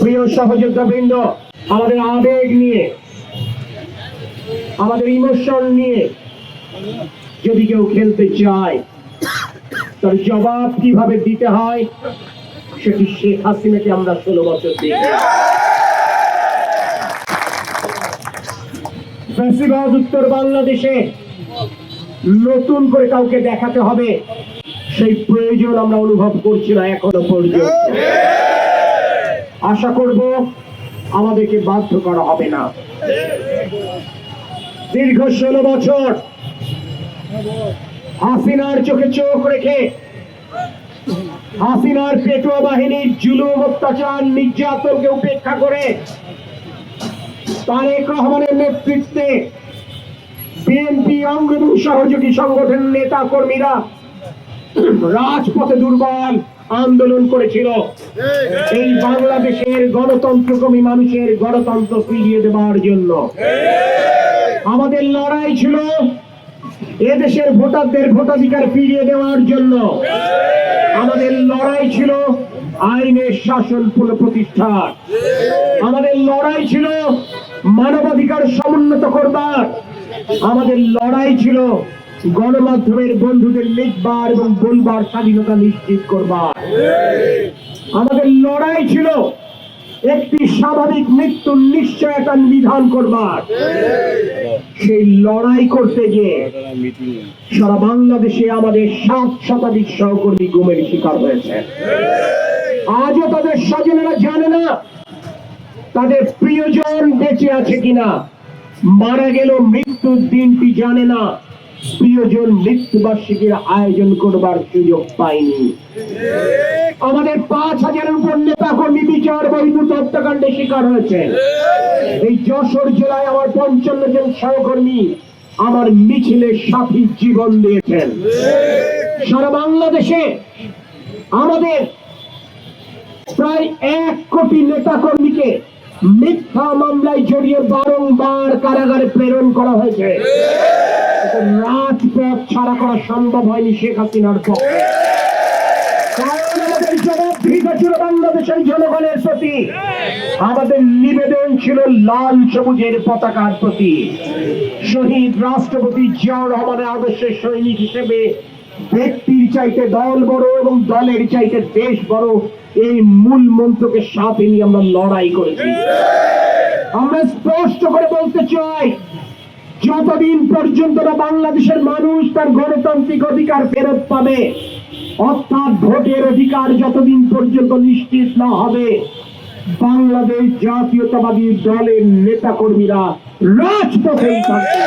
প্রিয় সহযোদ্ধাবৃন্দ, আমাদের আবেগ নিয়ে, আমাদের ইমোশন নিয়ে যদি কেউ খেলতে চায়, তার জবাব কীভাবে দিতে হয়, সেটি শেখ হাসিনাকে আমরা ষোলো বছর দিই। উত্তর বাংলাদেশে নতুন করে কাউকে দেখাতে হবে, সেই প্রয়োজন আমরা অনুভব করছি না এখনও পর্যন্ত। আশা করব আমাদেরকে বাধ্য করা হবে না। দীর্ঘ ষোলো বছর হাসিনার চোখে চোখ রেখে হাসিনার পেটোয়া বাহিনীর জুলুম, অত্যাচার, নির্যাতনকে উপেক্ষা করে তারেক রহমানের নেতৃত্বে বিএনপি অঙ্গ সহযোগী সংগঠনের নেতা কর্মীরা রাজপথে দুর্বল আন্দোলন করেছিল। এই বাংলাদেশের গণতন্ত্রকর্মী মানুষের গণতন্ত্র ফিরিয়ে দেওয়ার জন্য। আমাদের লড়াই ছিল এদেশের ভোটারদের ভোটাধিকার ফিরিয়ে দেওয়ার জন্য। আমাদের লড়াই ছিল আইনের শাসন পুনঃপ্রতিষ্ঠার আমাদের লড়াই ছিল মানবাধিকার সমুন্নত করবার। আমাদের লড়াই ছিল গণমাধ্যমের বন্ধুদের লিখবার এবং বলবার স্বাধীনতা নিশ্চিত করবার। আমাদের লড়াই ছিল একটি স্বাভাবিক মৃত্যুর নিশ্চয়তা বিধান করবার। সেই লড়াই করতে গিয়ে সারা বাংলাদেশে আমাদের সাত শতাধিক সহকর্মী গুমের শিকার হয়েছে। আজও তাদের স্বজনেরা জানে না তাদের প্রিয়জন বেঁচে আছে কিনা, মারা গেল মৃত্যুর দিনটি জানে না। প্রিয়জন মৃত্যুবার্ষিকীর আয়োজন করবার সুযোগ পায়নি আমাদের পাঁচ হাজারের উপর নেতা কর্মী বিচার বহির্ভূত হত্যাকাণ্ডে শিকার হয়েছে। এই যশোর জেলায় আমার পঞ্চান্ন জন সহকর্মী আমার মিছিলে সাথী জীবন দিয়েছেন। সারা বাংলাদেশে আমাদের প্রায় এক কোটি নেতা কর্মীকে মিথ্যা মামলায় জড়িয়ে বারংবার কারাগারে প্রেরণ করা হয়েছে। রাজপথ ছাড়া করা সম্ভব হয়নি শেখ হাসিনার পক্ষে ছিল বাংলাদেশের জনগণের প্রতি। আমাদের নিবেদন ছিল লাল সবুজের পতাকার প্রতি। শহীদ রাষ্ট্রপতি জিয়াউর রহমানের আদর্শের সৈনিক হিসেবে ব্যক্তির চাইতে দল বড় এবং দলের চাইতে দেশ বড় এই মূল মন্ত্রকে সাথে নিয়ে আমরা লড়াই করেছি। আমরা স্পষ্ট করে বলতে চাই যতদিন পর্যন্ত না বাংলাদেশের মানুষ তার গণতান্ত্রিক অধিকার ফেরত পাবে, অর্থাৎ ভোটের অধিকার যতদিন পর্যন্ত নিশ্চিত না হবে, বাংলাদেশ জাতীয়তাবাদী দলের নেতা কর্মীরা রাজপথেই থাকবে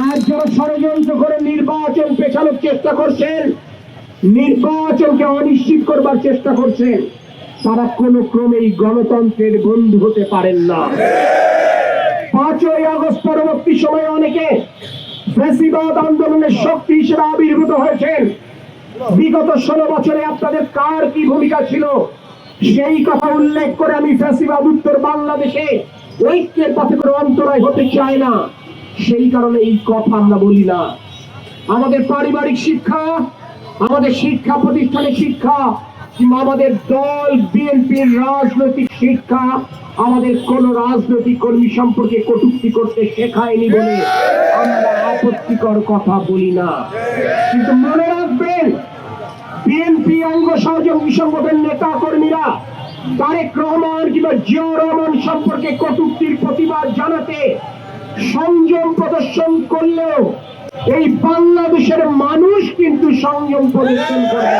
আর যারা ষড়যন্ত্র করে নির্বাচন পেছানোর চেষ্টা করছেন, নির্বাচনকে অনিশ্চিত করবার চেষ্টা করছেন, তারা কোনো ক্রমেই গণতন্ত্রের বন্ধু হতে পারেন না। পাঁচই আগস্ট পরবর্তী সময়ে অনেকে ফ্যাসিবাদ আন্দোলনের শক্তি হিসেবে আবির্ভূত হয়েছেন। বিগত ষোলো বছরে আপনাদের কার কি ভূমিকা ছিল? সেই কথা উল্লেখ করে আমি ফ্যাসিবাদ উত্তর বাংলাদেশে ঐক্যের পথে কোনো অন্তরায় হতে চায় না। সেই কারণে এই কথা আমরা বলি না। আমাদের পারিবারিক শিক্ষা, আমাদের শিক্ষা প্রতিষ্ঠানের শিক্ষা আমাদের দল, বিএনপির রাজনৈতিক শিক্ষা আমাদের কোন রাজনৈতিক কর্মী সম্পর্কে কটূক্তি করতে শেখায়নি বলে আমরা আপত্তিকর কথা বলি না। কিন্তু মনে রাখবেন, বিএনপি অঙ্গ সহযোগী সংগঠন নেতা কর্মীরা তারেক রহমান কিংবা জিয়াউর রহমান সম্পর্কে কটুক্তির প্রতিবাদ জানাতে সংযম প্রদর্শন করলেও এই বাংলাদেশের মানুষ কিন্তু সংযম প্রদর্শন করবে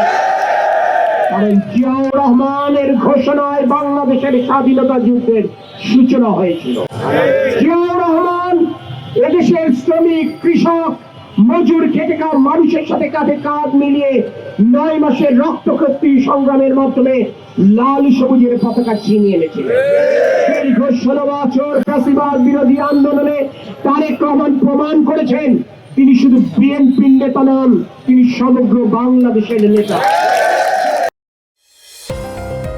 কারণ জিয়াউর রহমানের ঘোষণায় বাংলাদেশের স্বাধীনতা যুদ্ধের সূচনা হয়েছিল। জিয়াউর রহমান এদেশের শ্রমিক, কৃষক, মজুর খেটে খাওয়া মানুষের সাথে কাঁধে কাঁধ মিলিয়ে নয় মাসের রক্তক্ষত্রি সংগ্রামের মাধ্যমে লাল সবুজের পতাকা ছিনিয়ে এনেছিল দীর্ঘ ষোলো বছর বিরোধী আন্দোলনে তারেক প্রমাণ করেছেন, তিনি শুধু বিএনপির নেতা নন, তিনি সমগ্র বাংলাদেশের নেতা।